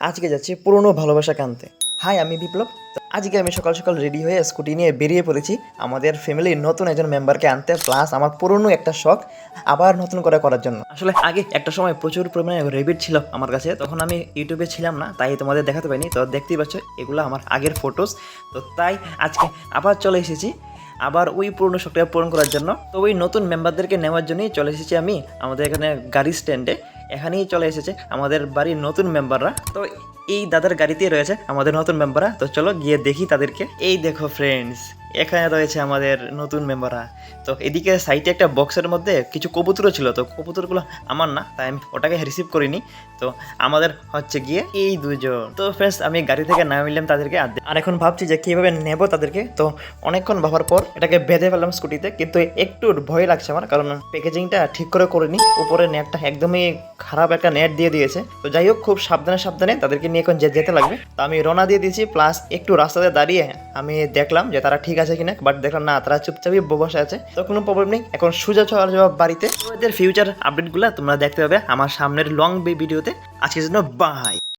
আজকে যাচ্ছি পুরনো ভালোবাসা কানতে। হাই, আমি বিপ্লব। আজকে আমি সকাল সকাল রেডি হয়ে স্কুটি নিয়ে বেরিয়ে পড়েছি। আমাদের ফ্যামিলির নতুন একজন মেম্বারকে আনতে প্লাস আমার পুরনো একটা শখ, আবার নতুন করে করার জন্য। আসলে আগে একটা সময় প্রচুর পরিমাণে রেবিট ছিল আমার কাছে, তখন আমি ইউটিউবে ছিলাম না, তাই তোমাদের দেখাতে পারিনি। তো দেখতেই পাচ্ছ, এগুলো আমার আগের ফটোস তো তাই আজকে আবার চলে এসেছি, আবার ওই পুরনো শখটা পূরণ করার জন্য। তো ওই নতুন মেম্বারদেরকে নেওয়ার জন্যই চলে এসেছি আমি, আমাদের এখানে গাড়ি স্ট্যান্ডে এখানেই চলে এসেছে আমাদের বাড়ির নতুন মেম্বাররা তো এই দাদার গাড়িতেই রয়েছে আমাদের নতুন মেম্বাররা তো চলো গিয়ে দেখি তাদেরকে। এই দেখো ফ্রেন্ডস এখানে রয়েছে আমাদের নতুন মেম্বাররা। তো এদিকে সাইটে একটা বক্সের মধ্যে কিছু কবুতরও ছিল, তো কবুতরগুলো আমার না, তাই আমি ওটাকে রিসিভ করিনি। তো আমাদের হচ্ছে গিয়ে এই দুজন তো ফ্রেন্ডস আমি গাড়ি থেকে নামিলাম তাদেরকে, আর এখন ভাবছি যে কীভাবে নেব তাদেরকে। তো অনেকক্ষণ ভাবার পর এটাকে বেঁধে ফেললাম স্কুটিতে, কিন্তু একটু ভয় লাগছে আমার, কারণ প্যাকেজিংটা ঠিক করে করিনি। উপরে নেটটা একদমই খারাপ একটা নেট দিয়ে দিয়েছে। তো যাই হোক, খুব সাবধানে সাবধানে তাদেরকে নিয়ে এখন যেতে লাগবে। তো আমি রওনা দিয়ে দিয়েছি প্লাস একটু রাস্তাতে দাঁড়িয়ে আমি দেখলাম যে তারা ঠিক আছে কিনা বাট দেখলাম না, তারা চুপচাপই বসে আছে। তো কোনো প্রবলেম নেই। এখন সোজা চলে যাওয়া বাড়িতে। ওদের ফিউচার আপডেটগুলো তোমরা দেখতে পাবে আমার সামনের লং ভিডিওতে আজকের জন্য বাই